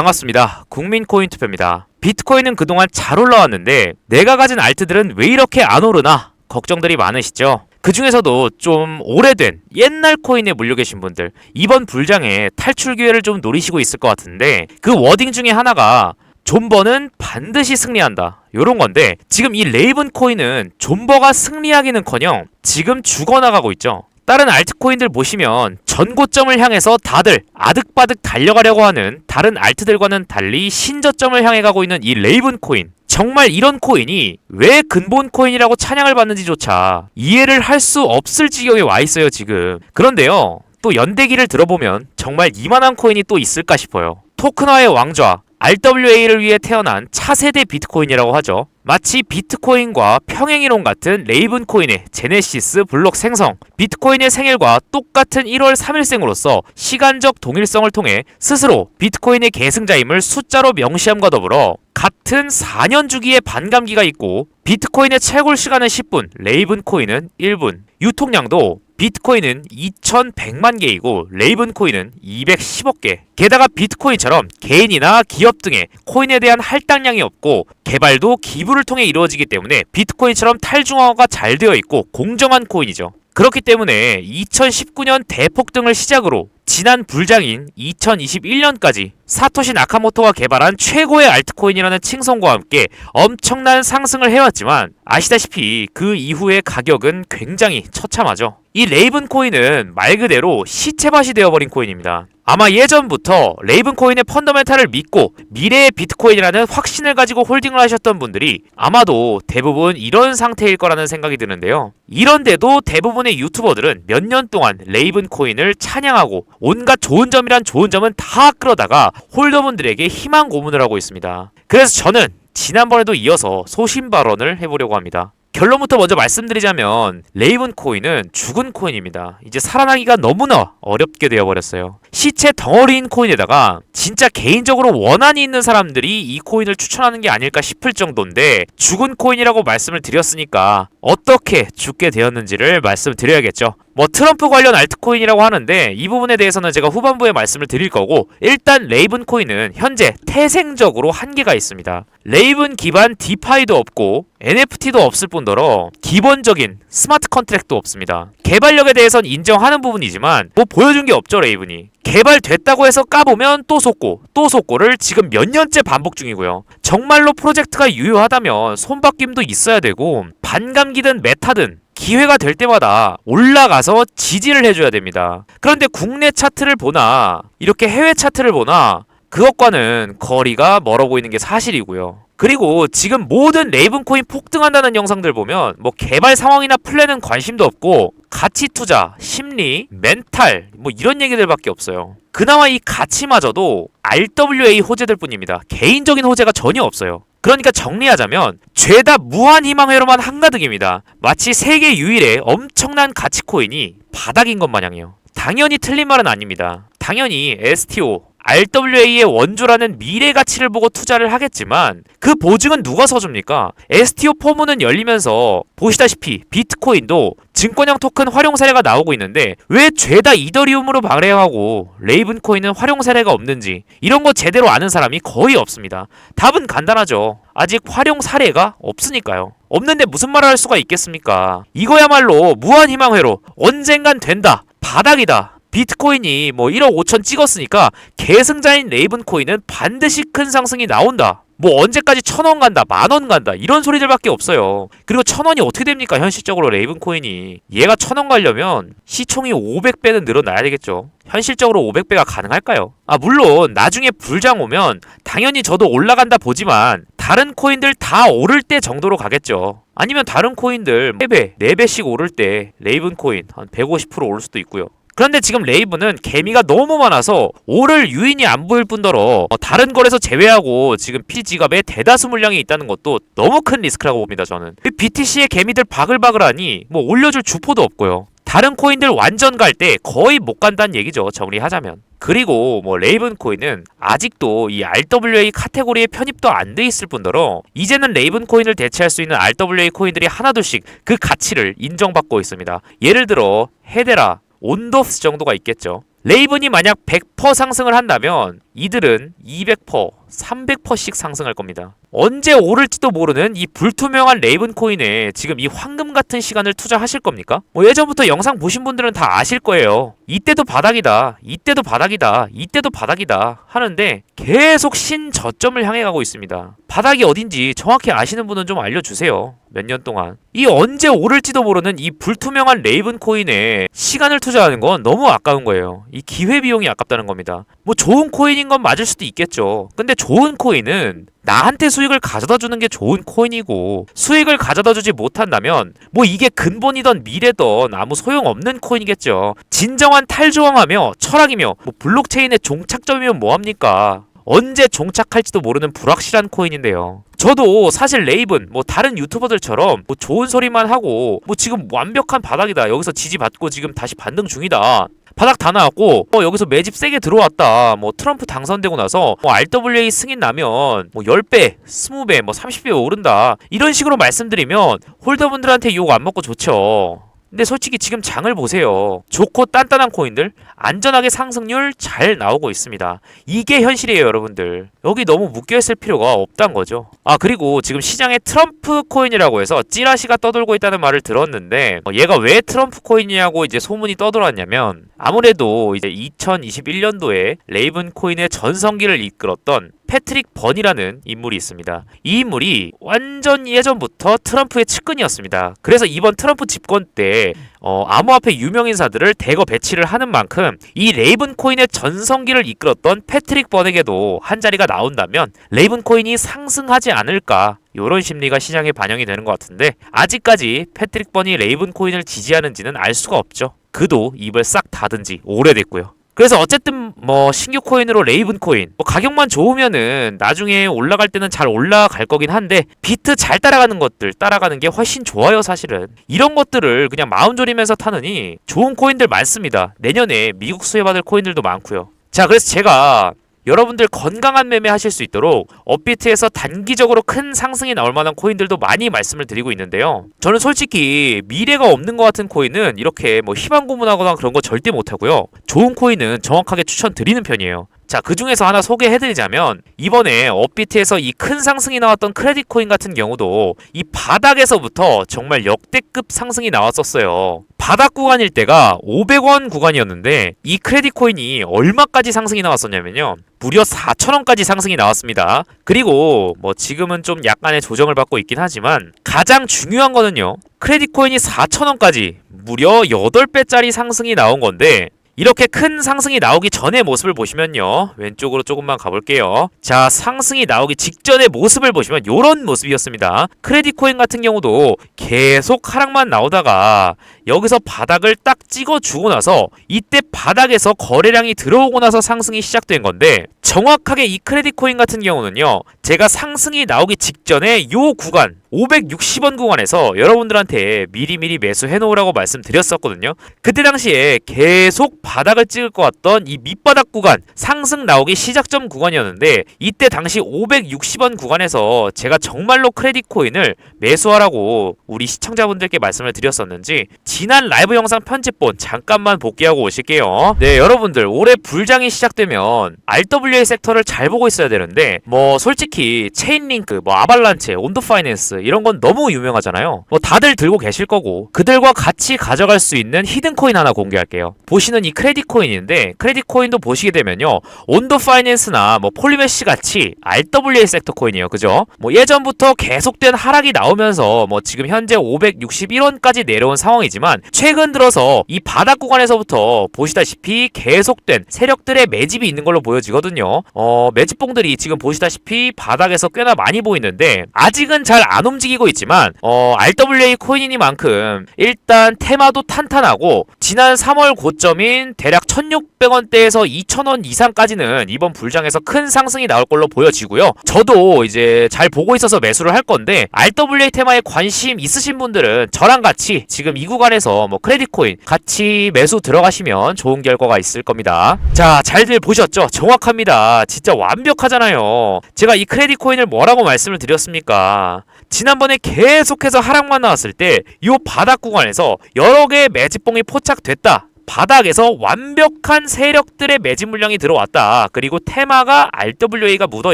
반갑습니다. 국민 코인 투표입니다. 비트코인은 그동안 잘 올라왔는데 내가 가진 알트들은 왜 이렇게 안 오르나 걱정들이 많으시죠? 그 중에서도 좀 오래된 옛날 코인에 물려 계신 분들 이번 불장에 탈출 기회를 좀 노리시고 있을 것 같은데 그 워딩 중에 하나가 존버는 반드시 승리한다. 요런 건데 지금 이 레이븐 코인은 존버가 승리하기는커녕 지금 죽어나가고 있죠. 다른 알트코인들 보시면 전고점을 향해서 다들 아득바득 달려가려고 하는 다른 알트들과는 달리 신저점을 향해 가고 있는 이 레이븐 코인. 정말 이런 코인이 왜 근본 코인이라고 찬양을 받는지조차 이해를 할 수 없을 지경에 와 있어요, 지금. 그런데요. 또 연대기를 들어보면 정말 이만한 코인이 또 있을까 싶어요. 토큰화의 왕좌, RWA를 위해 태어난 차세대 비트코인이라고 하죠. 마치 비트코인과 평행이론 같은 레이븐 코인의 제네시스 블록 생성, 비트코인의 생일과 똑같은 1월 3일생으로서 시간적 동일성을 통해 스스로 비트코인의 계승자임을 숫자로 명시함과 더불어 같은 4년 주기의 반감기가 있고 비트코인의 채굴 시간은 10분, 레이븐 코인은 1분, 유통량도 비트코인은 2,100만 개이고 레이븐 코인은 210억 개. 게다가 비트코인처럼 개인이나 기업 등의 코인에 대한 할당량이 없고 개발도 기부를 통해 이루어지기 때문에 비트코인처럼 탈중앙화가 잘 되어 있고 공정한 코인이죠. 그렇기 때문에 2019년 대폭등을 시작으로 지난 불장인 2021년까지 사토시 나카모토가 개발한 최고의 알트코인이라는 칭송과 함께 엄청난 상승을 해왔지만 아시다시피 그 이후의 가격은 굉장히 처참하죠. 이 레이븐 코인은 말 그대로 시체밭이 되어버린 코인입니다. 아마 예전부터 레이븐 코인의 펀더멘탈을 믿고 미래의 비트코인이라는 확신을 가지고 홀딩을 하셨던 분들이 아마도 대부분 이런 상태일 거라는 생각이 드는데요. 이런데도 대부분의 유튜버들은 몇 년 동안 레이븐 코인을 찬양하고 온갖 좋은 점이란 좋은 점은 다 끌어다가 홀더분들에게 희망 고문을 하고 있습니다. 그래서 저는 지난번에도 이어서 소신 발언을 해보려고 합니다. 결론부터 먼저 말씀드리자면 레이븐 코인은 죽은 코인입니다. 이제 살아나기가 너무나 어렵게 되어버렸어요. 시체 덩어리인 코인에다가 진짜 개인적으로 원한이 있는 사람들이 이 코인을 추천하는 게 아닐까 싶을 정도인데 죽은 코인이라고 말씀을 드렸으니까 어떻게 죽게 되었는지를 말씀드려야겠죠. 뭐 트럼프 관련 알트코인이라고 하는데 이 부분에 대해서는 제가 후반부에 말씀을 드릴 거고 일단 레이븐 코인은 현재 태생적으로 한계가 있습니다. 레이븐 기반 디파이도 없고 NFT도 없을 뿐더러 기본적인 스마트 컨트랙도 없습니다. 개발력에 대해선 인정하는 부분이지만 뭐 보여준 게 없죠 레이븐이. 개발됐다고 해서 까보면 또 속고 또 속고를 지금 몇 년째 반복 중이고요. 정말로 프로젝트가 유효하다면 손바뀜도 있어야 되고 반감 기든 메타든 기회가 될 때마다 올라가서 지지를 해줘야 됩니다. 그런데 국내 차트를 보나 이렇게 해외 차트를 보나 그것과는 거리가 멀어 보이는 게 사실이고요. 그리고 지금 모든 레이븐 코인 폭등한다는 영상들 보면 뭐 개발 상황이나 플랜은 관심도 없고 가치 투자, 심리, 멘탈 뭐 이런 얘기들밖에 없어요. 그나마 이 가치마저도 RWA 호재들 뿐입니다. 개인적인 호재가 전혀 없어요. 그러니까 정리하자면 죄다 무한 희망회로만 한가득입니다. 마치 세계 유일의 엄청난 가치 코인이 바닥인 것 마냥이요. 당연히 틀린 말은 아닙니다. 당연히 STO, RWA의 원조라는 미래 가치를 보고 투자를 하겠지만 그 보증은 누가 서줍니까? STO 포문은 열리면서 보시다시피 비트코인도 증권형 토큰 활용 사례가 나오고 있는데 왜 죄다 이더리움으로 발행하고 레이븐 코인은 활용 사례가 없는지 이런 거 제대로 아는 사람이 거의 없습니다. 답은 간단하죠. 아직 활용 사례가 없으니까요. 없는데 무슨 말을 할 수가 있겠습니까? 이거야말로 무한 희망회로 언젠간 된다. 바닥이다. 비트코인이 뭐 1억 5천 찍었으니까 계승자인 레이븐 코인은 반드시 큰 상승이 나온다. 뭐 언제까지 천 원 간다, 만 원 간다 이런 소리들밖에 없어요. 그리고 천 원이 어떻게 됩니까 현실적으로 레이븐 코인이 얘가 천 원 가려면 시총이 500배는 늘어나야 되겠죠. 현실적으로 500배가 가능할까요? 아 물론 나중에 불장 오면 당연히 저도 올라간다 보지만 다른 코인들 다 오를 때 정도로 가겠죠. 아니면 다른 코인들 3배, 4배씩 오를 때 레이븐 코인 한 150% 오를 수도 있고요. 그런데 지금 레이브는 개미가 너무 많아서 오를 유인이 안 보일 뿐더러 어, 다른 거래소 제외하고 지금 피지갑에 대다수 물량이 있다는 것도 너무 큰 리스크라고 봅니다 저는. BTC의 개미들 바글바글하니 뭐 올려줄 주포도 없고요. 다른 코인들 완전 갈 때 거의 못 간다는 얘기죠 정리하자면. 그리고 뭐 레이븐 코인은 아직도 이 RWA 카테고리에 편입도 안 돼 있을 뿐더러 이제는 레이븐 코인을 대체할 수 있는 RWA 코인들이 하나둘씩 그 가치를 인정받고 있습니다. 예를 들어 헤데라 온도스 정도가 있겠죠. 레이븐이 만약 100% 상승을 한다면 이들은 200%, 300%씩 상승할 겁니다. 언제 오를지도 모르는 이 불투명한 레이븐 코인에 지금 이 황금 같은 시간을 투자하실 겁니까? 뭐 예전부터 영상 보신 분들은 다 아실 거예요. 이때도 바닥이다. 이때도 바닥이다. 이때도 바닥이다. 하는데 계속 신저점을 향해 가고 있습니다. 바닥이 어딘지 정확히 아시는 분은 좀 알려주세요. 몇 년 동안. 이 언제 오를지도 모르는 이 불투명한 레이븐 코인에 시간을 투자하는 건 너무 아까운 거예요. 이 기회비용이 아깝다는 겁니다. 뭐 좋은 코인인 건 맞을 수도 있겠죠. 근데 좋은 코인은 나한테 수익을 가져다 주는 게 좋은 코인이고 수익을 가져다 주지 못한다면 뭐 이게 근본이던 미래던 아무 소용없는 코인이겠죠. 진정한 탈조항하며 철학이며 뭐 블록체인의 종착점이면 뭐합니까? 언제 종착할지도 모르는 불확실한 코인인데요. 저도 사실 레이븐 뭐 다른 유튜버들처럼 뭐 좋은 소리만 하고 뭐 지금 완벽한 바닥이다. 여기서 지지받고 지금 다시 반등 중이다. 바닥 다 나왔고 어 여기서 매집 세게 들어왔다. 뭐 트럼프 당선되고 나서 뭐 RWA 승인 나면 뭐 10배 20배 뭐 30배 오른다. 이런 식으로 말씀드리면 홀더분들한테 욕 안 먹고 좋죠 근데 솔직히 지금 장을 보세요. 좋고 단단한 코인들 안전하게 상승률 잘 나오고 있습니다. 이게 현실이에요, 여러분들. 여기 너무 묶여 있을 필요가 없단 거죠. 아, 그리고 지금 시장에 트럼프 코인이라고 해서 찌라시가 떠돌고 있다는 말을 들었는데 어, 얘가 왜 트럼프 코인이냐고 이제 소문이 떠돌았냐면 아무래도 이제 2021년도에 레이븐 코인의 전성기를 이끌었던 패트릭 번이라는 인물이 있습니다. 이 인물이 완전 예전부터 트럼프의 측근이었습니다. 그래서 이번 트럼프 집권 때 어, 암호화폐 유명 인사들을 대거 배치를 하는 만큼 이 레이븐 코인의 전성기를 이끌었던 패트릭 번에게도 한 자리가 나온다면 레이븐 코인이 상승하지 않을까 이런 심리가 시장에 반영이 되는 것 같은데 아직까지 패트릭 번이 레이븐 코인을 지지하는지는 알 수가 없죠. 그도 입을 싹 닫은 지 오래됐고요. 그래서 어쨌든 뭐 신규 코인으로 레이븐 코인 뭐 가격만 좋으면은 나중에 올라갈 때는 잘 올라갈 거긴 한데 비트 잘 따라가는 것들 따라가는 게 훨씬 좋아요 사실은. 이런 것들을 그냥 마음 졸이면서 타느니 좋은 코인들 많습니다. 내년에 미국 수혜받을 코인들도 많고요. 자 그래서 제가 여러분들 건강한 매매 하실 수 있도록 업비트에서 단기적으로 큰 상승이 나올 만한 코인들도 많이 말씀을 드리고 있는데요. 저는 솔직히 미래가 없는 것 같은 코인은 이렇게 뭐 희망 고문하거나 그런 거 절대 못 하고요. 좋은 코인은 정확하게 추천드리는 편이에요. 자, 그 중에서 하나 소개해드리자면 이번에 업비트에서 이 큰 상승이 나왔던 크레딧 코인 같은 경우도 이 바닥에서부터 정말 역대급 상승이 나왔었어요. 바닥 구간일 때가 500원 구간이었는데 이 크레딧 코인이 얼마까지 상승이 나왔었냐면요. 무려 4,000원까지 상승이 나왔습니다. 그리고 뭐 지금은 좀 약간의 조정을 받고 있긴 하지만 가장 중요한 거는요. 크레딧 코인이 4,000원까지 무려 8배짜리 상승이 나온 건데 이렇게 큰 상승이 나오기 전의 모습을 보시면요. 왼쪽으로 조금만 가볼게요. 자, 상승이 나오기 직전의 모습을 보시면 이런 모습이었습니다. 크레딧 코인 같은 경우도 계속 하락만 나오다가 여기서 바닥을 딱 찍어주고 나서 이때 바닥에서 거래량이 들어오고 나서 상승이 시작된 건데 정확하게 이 크레딧 코인 같은 경우는요. 제가 상승이 나오기 직전에 요 구간 560원 구간에서 여러분들한테 미리미리 매수해 놓으라고 말씀드렸었거든요. 그때 당시에 계속 바닥을 찍을 것 같던 이 밑바닥 구간 상승 나오기 시작점 구간이었는데 이때 당시 560원 구간에서 제가 정말로 크레딧 코인을 매수하라고 우리 시청자분들께 말씀을 드렸었는지 지난 라이브 영상 편집본 잠깐만 복귀하고 오실게요. 네, 여러분들 올해 불장이 시작되면 RWA 섹터를 잘 보고 있어야 되는데 뭐 솔직히 체인링크, 뭐 아발란체, 온도 파이낸스 이런 건 너무 유명하잖아요. 뭐 다들 들고 계실 거고 그들과 같이 가져갈 수 있는 히든 코인 하나 공개할게요. 보시는 이 크레딧 코인인데 크레딧 코인도 보시게 되면요. 온도 파이낸스나 뭐 폴리메시 같이 RWA 섹터 코인이에요. 그죠? 뭐 예전부터 계속된 하락이 나오면서 뭐 지금 현재 561원까지 내려온 상황이지만 최근 들어서 이 바닥 구간에서부터 보시다시피 계속된 세력들의 매집이 있는 걸로 보여지거든요. 어, 매집봉들이 지금 보시다시피 바닥에서 꽤나 많이 보이는데 아직은 잘 안 움직이고 있지만 어, RWA 코인이니만큼 일단 테마도 탄탄하고 지난 3월 고점인 대략 1,600원대에서 2,000원 이상까지는 이번 불장에서 큰 상승이 나올 걸로 보여지고요. 저도 이제 잘 보고 있어서 매수를 할 건데 RWA 테마에 관심 있으신 분들은 저랑 같이 지금 이 구간에서 뭐 크레딧 코인 같이 매수 들어가시면 좋은 결과가 있을 겁니다. 자, 잘들 보셨죠? 정확합니다. 진짜 완벽하잖아요. 제가 이 크레딧 코인을 뭐라고 말씀을 드렸습니까? 지난번에 계속해서 하락만 나왔을 때 이 바닥 구간에서 여러 개의 매집봉이 포착됐다. 바닥에서 완벽한 세력들의 매집 물량이 들어왔다. 그리고 테마가 RWA가 묻어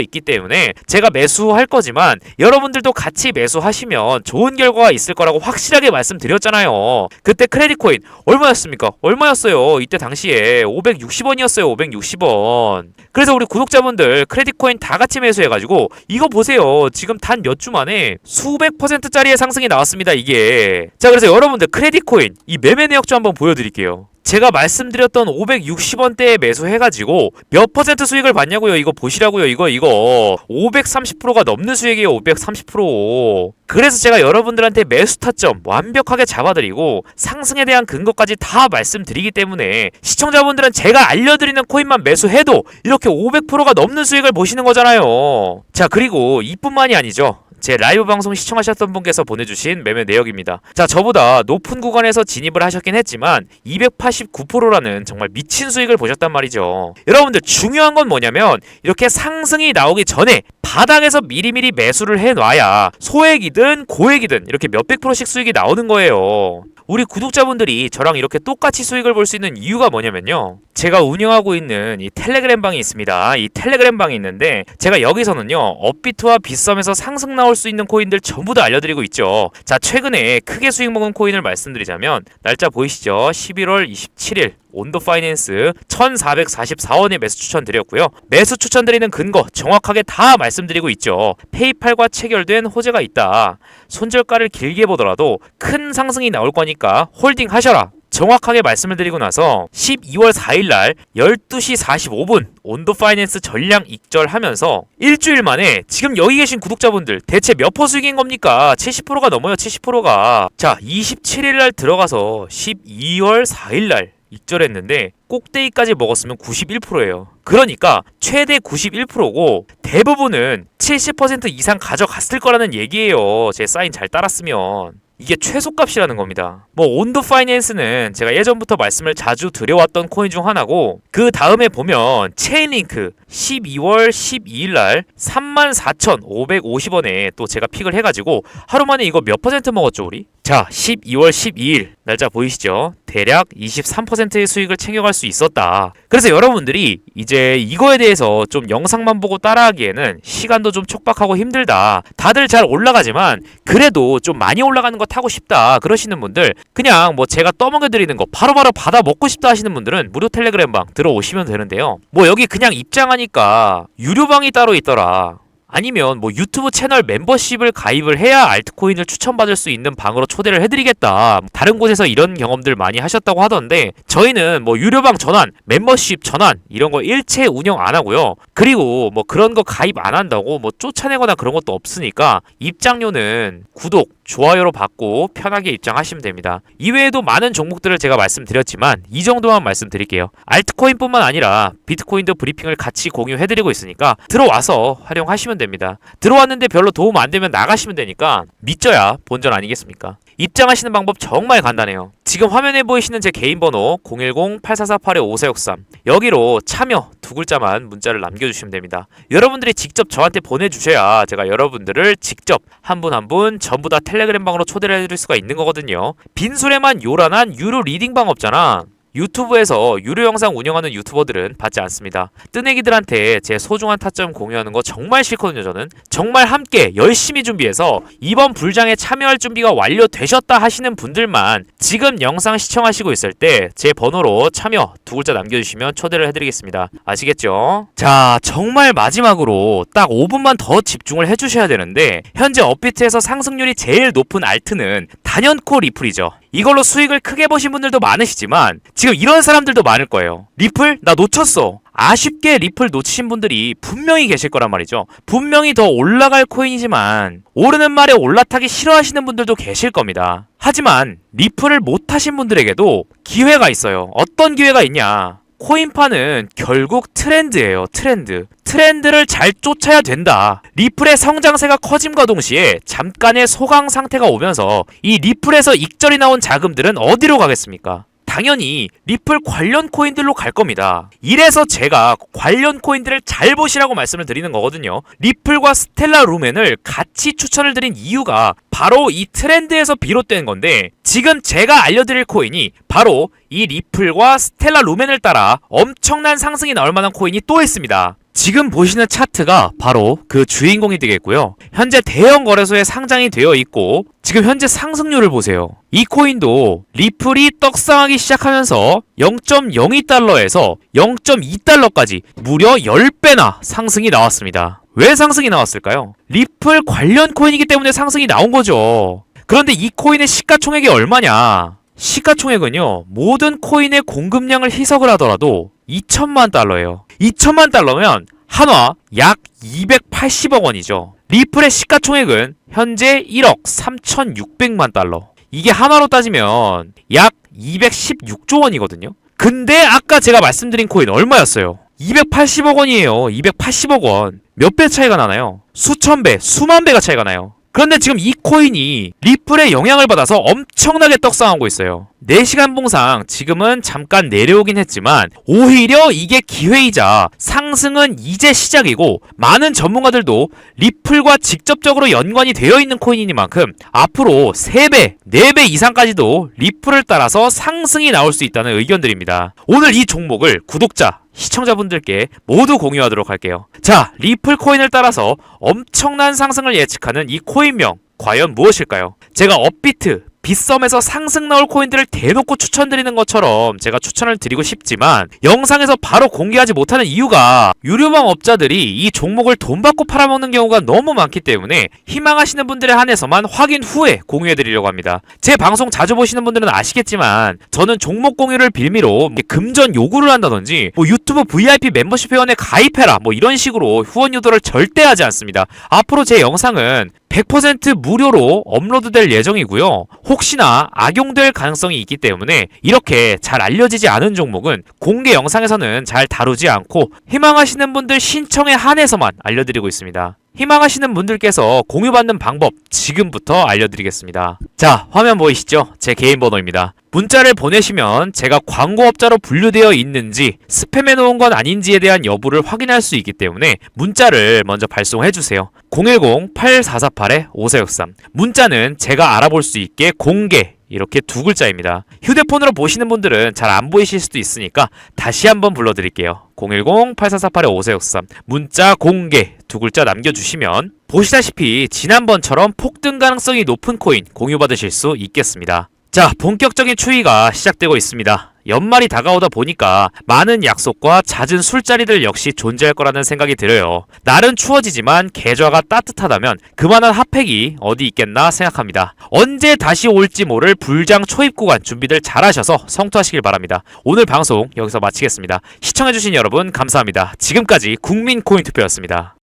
있기 때문에 제가 매수할 거지만 여러분들도 같이 매수하시면 좋은 결과가 있을 거라고 확실하게 말씀드렸잖아요. 그때 크레딧 코인 얼마였습니까? 얼마였어요? 이때 당시에 560원이었어요. 560원. 그래서 우리 구독자분들 크레딧 코인 다 같이 매수해가지고 이거 보세요. 지금 단 몇 주 만에 수백 퍼센트짜리의 상승이 나왔습니다. 이게. 자, 그래서 여러분들 크레딧 코인 이 매매 내역좀 한번 보여드릴게요. 제가 말씀드렸던 560원대에 매수해가지고 몇 퍼센트 수익을 받냐고요. 이거 보시라고요. 이거 이거 530%가 넘는 수익이에요. 530%. 그래서 제가 여러분들한테 매수 타점 완벽하게 잡아드리고 상승에 대한 근거까지 다 말씀드리기 때문에 시청자분들은 제가 알려드리는 코인만 매수해도 이렇게 500%가 넘는 수익을 보시는 거잖아요. 자 그리고 이뿐만이 아니죠. 제 라이브 방송 시청하셨던 분께서 보내주신 매매 내역입니다. 자, 저보다 높은 구간에서 진입을 하셨긴 했지만 289%라는 정말 미친 수익을 보셨단 말이죠. 여러분들 중요한 건 뭐냐면 이렇게 상승이 나오기 전에 바닥에서 미리미리 매수를 해놔야 소액이든 고액이든 이렇게 몇백 프로씩 수익이 나오는 거예요. 우리 구독자분들이 저랑 이렇게 똑같이 수익을 볼 수 있는 이유가 뭐냐면요. 제가 운영하고 있는 이 텔레그램 방이 있습니다. 이 텔레그램 방이 있는데 제가 여기서는요. 업비트와 빗썸에서 상승 나올 수 있는 코인들 전부 다 알려드리고 있죠. 자, 최근에 크게 수익 먹은 코인을 말씀드리자면 날짜 보이시죠? 11월 27일 온도 파이낸스 1444원에 매수 추천드렸고요. 매수 추천드리는 근거 정확하게 다 말씀드리고 있죠. 페이팔과 체결된 호재가 있다. 손절가를 길게 보더라도 큰 상승이 나올 거니까 홀딩 하셔라. 정확하게 말씀을 드리고 나서 12월 4일 날 12시 45분 온도 파이낸스 전량 익절하면서 일주일 만에 지금 여기 계신 구독자분들 대체 몇 퍼 수익인 겁니까? 70%가 넘어요. 70%가. 자, 27일 날 들어가서 12월 4일 날 익절했는데 꼭대기까지 먹었으면 91%예요. 그러니까 최대 91%고 대부분은 70% 이상 가져갔을 거라는 얘기예요. 제 사인 잘 따랐으면. 이게 최소값이라는 겁니다. 뭐 온도 파이낸스는 제가 예전부터 말씀을 자주 드려왔던 코인 중 하나고 그 다음에 보면 체인링크 12월 12일 날 34,550원에 또 제가 픽을 해가지고 하루 만에 이거 몇 퍼센트 먹었죠 우리? 자 12월 12일 날짜 보이시죠? 대략 23%의 수익을 챙겨갈 수 있었다. 그래서 여러분들이 이제 이거에 대해서 좀 영상만 보고 따라하기에는 시간도 좀 촉박하고 힘들다. 다들 잘 올라가지만 그래도 좀 많이 올라가는 거 타고 싶다. 그러시는 분들 그냥 뭐 제가 떠먹여 드리는 거 바로 바로 받아 먹고 싶다 하시는 분들은 무료 텔레그램 방 들어오시면 되는데요. 뭐 여기 그냥 입장하니까 유료 방이 따로 있더라. 아니면 뭐 유튜브 채널 멤버십을 가입을 해야 알트코인을 추천받을 수 있는 방으로 초대를 해드리겠다. 다른 곳에서 이런 경험들 많이 하셨다고 하던데 저희는 뭐 유료방 전환, 멤버십 전환 이런 거 일체 운영 안 하고요. 그리고 뭐 그런 거 가입 안 한다고 뭐 쫓아내거나 그런 것도 없으니까 입장료는 구독, 좋아요로 받고 편하게 입장하시면 됩니다. 이외에도 많은 종목들을 제가 말씀드렸지만 이 정도만 말씀드릴게요. 알트코인뿐만 아니라 비트코인도 브리핑을 같이 공유해드리고 있으니까 들어와서 활용하시면 됩니다. 들어왔는데 별로 도움 안 되면 나가시면 되니까 믿져야 본전 아니겠습니까? 입장하시는 방법 정말 간단해요. 지금 화면에 보이시는 제 개인 번호 010-8448-5463 여기로 참여 두 글자만 문자를 남겨주시면 됩니다. 여러분들이 직접 저한테 보내주셔야 제가 여러분들을 직접 한 분 한분 전부 다 텔레그램 방으로 초대를 해드릴 수가 있는 거거든요. 빈술에만 요란한 유료 리딩방 없잖아. 유튜브에서 유료 영상 운영하는 유튜버들은 받지 않습니다. 뜨내기들한테 제 소중한 타점 공유하는 거 정말 싫거든요, 저는. 정말 함께 열심히 준비해서 이번 불장에 참여할 준비가 완료되셨다 하시는 분들만 지금 영상 시청하시고 있을 때 제 번호로 참여 두 글자 남겨주시면 초대를 해드리겠습니다. 아시겠죠? 자, 정말 마지막으로 딱 5분만 더 집중을 해주셔야 되는데 현재 업비트에서 상승률이 제일 높은 알트는 단연코 리플이죠. 이걸로 수익을 크게 보신 분들도 많으시지만 지금 이런 사람들도 많을 거예요. 리플? 나 놓쳤어. 아쉽게 리플 놓치신 분들이 분명히 계실 거란 말이죠. 분명히 더 올라갈 코인이지만 오르는 말에 올라타기 싫어하시는 분들도 계실 겁니다. 하지만 리플을 못 하신 분들에게도 기회가 있어요. 어떤 기회가 있냐? 코인파는 결국 트렌드예요. 트렌드. 트렌드를 잘 쫓아야 된다. 리플의 성장세가 커짐과 동시에 잠깐의 소강 상태가 오면서 이 리플에서 익절이 나온 자금들은 어디로 가겠습니까? 당연히 리플 관련 코인들로 갈 겁니다. 이래서 제가 관련 코인들을 잘 보시라고 말씀을 드리는 거거든요. 리플과 스텔라 루멘을 같이 추천을 드린 이유가 바로 이 트렌드에서 비롯된 건데 지금 제가 알려드릴 코인이 바로 이 리플과 스텔라 루멘을 따라 엄청난 상승이 나올 만한 코인이 또 있습니다. 지금 보시는 차트가 바로 그 주인공이 되겠고요. 현재 대형 거래소에 상장이 되어 있고 지금 현재 상승률을 보세요. 이 코인도 리플이 떡상하기 시작하면서 0.02달러에서 0.2달러까지 무려 10배나 상승이 나왔습니다. 왜 상승이 나왔을까요? 리플 관련 코인이기 때문에 상승이 나온 거죠. 그런데 이 코인의 시가총액이 얼마냐? 시가총액은요, 모든 코인의 공급량을 희석을 하더라도 2천만 달러예요. 2천만 달러면 한화 약 280억 원이죠. 리플의 시가총액은 현재 1억 3,600만 달러. 이게 한화로 따지면 약 216조 원이거든요. 근데 아까 제가 말씀드린 코인 얼마였어요? 280억 원이에요. 280억 원. 몇 배 차이가 나나요? 수천 배, 수만 배가 차이가 나요. 그런데 지금 이 코인이 리플의 영향을 받아서 엄청나게 떡상하고 있어요. 4시간 봉상 지금은 잠깐 내려오긴 했지만 오히려 이게 기회이자 상승은 이제 시작이고 많은 전문가들도 리플과 직접적으로 연관이 되어 있는 코인이니만큼 앞으로 3배, 4배 이상까지도 리플을 따라서 상승이 나올 수 있다는 의견들입니다. 오늘 이 종목을 구독자, 시청자분들께 모두 공유하도록 할게요. 자, 리플 코인을 따라서 엄청난 상승을 예측하는 이 코인명 과연 무엇일까요? 제가 업비트, 빗썸에서 상승 나올 코인들을 대놓고 추천드리는 것처럼 제가 추천을 드리고 싶지만 영상에서 바로 공개하지 못하는 이유가 유료방 업자들이 이 종목을 돈 받고 팔아먹는 경우가 너무 많기 때문에 희망하시는 분들에 한해서만 확인 후에 공유해드리려고 합니다. 제 방송 자주 보시는 분들은 아시겠지만 저는 종목 공유를 빌미로 금전 요구를 한다든지 뭐 유튜브 VIP 멤버십 회원에 가입해라 뭐 이런 식으로 후원 유도를 절대 하지 않습니다. 앞으로 제 영상은 100% 무료로 업로드될 예정이고요. 혹시나 악용될 가능성이 있기 때문에 이렇게 잘 알려지지 않은 종목은 공개 영상에서는 잘 다루지 않고 희망하시는 분들 신청에 한해서만 알려드리고 있습니다. 희망하시는 분들께서 공유받는 방법 지금부터 알려드리겠습니다. 자, 화면 보이시죠? 제 개인 번호입니다. 문자를 보내시면 제가 광고업자로 분류되어 있는지 스팸해 놓은 건 아닌지에 대한 여부를 확인할 수 있기 때문에 문자를 먼저 발송해 주세요. 010-8448-5463 문자는 제가 알아볼 수 있게 공개 이렇게 두 글자입니다. 휴대폰으로 보시는 분들은 잘 안 보이실 수도 있으니까 다시 한번 불러드릴게요. 010-8448-5463 문자 공개 두 글자 남겨주시면 보시다시피 지난번처럼 폭등 가능성이 높은 코인 공유받으실 수 있겠습니다. 자, 본격적인 추위가 시작되고 있습니다. 연말이 다가오다 보니까 많은 약속과 잦은 술자리들 역시 존재할 거라는 생각이 들어요. 날은 추워지지만 계좌가 따뜻하다면 그만한 핫팩이 어디 있겠나 생각합니다. 언제 다시 올지 모를 불장 초입 구간 준비들 잘하셔서 성투하시길 바랍니다. 오늘 방송 여기서 마치겠습니다. 시청해주신 여러분 감사합니다. 지금까지 국민 코인 투표였습니다.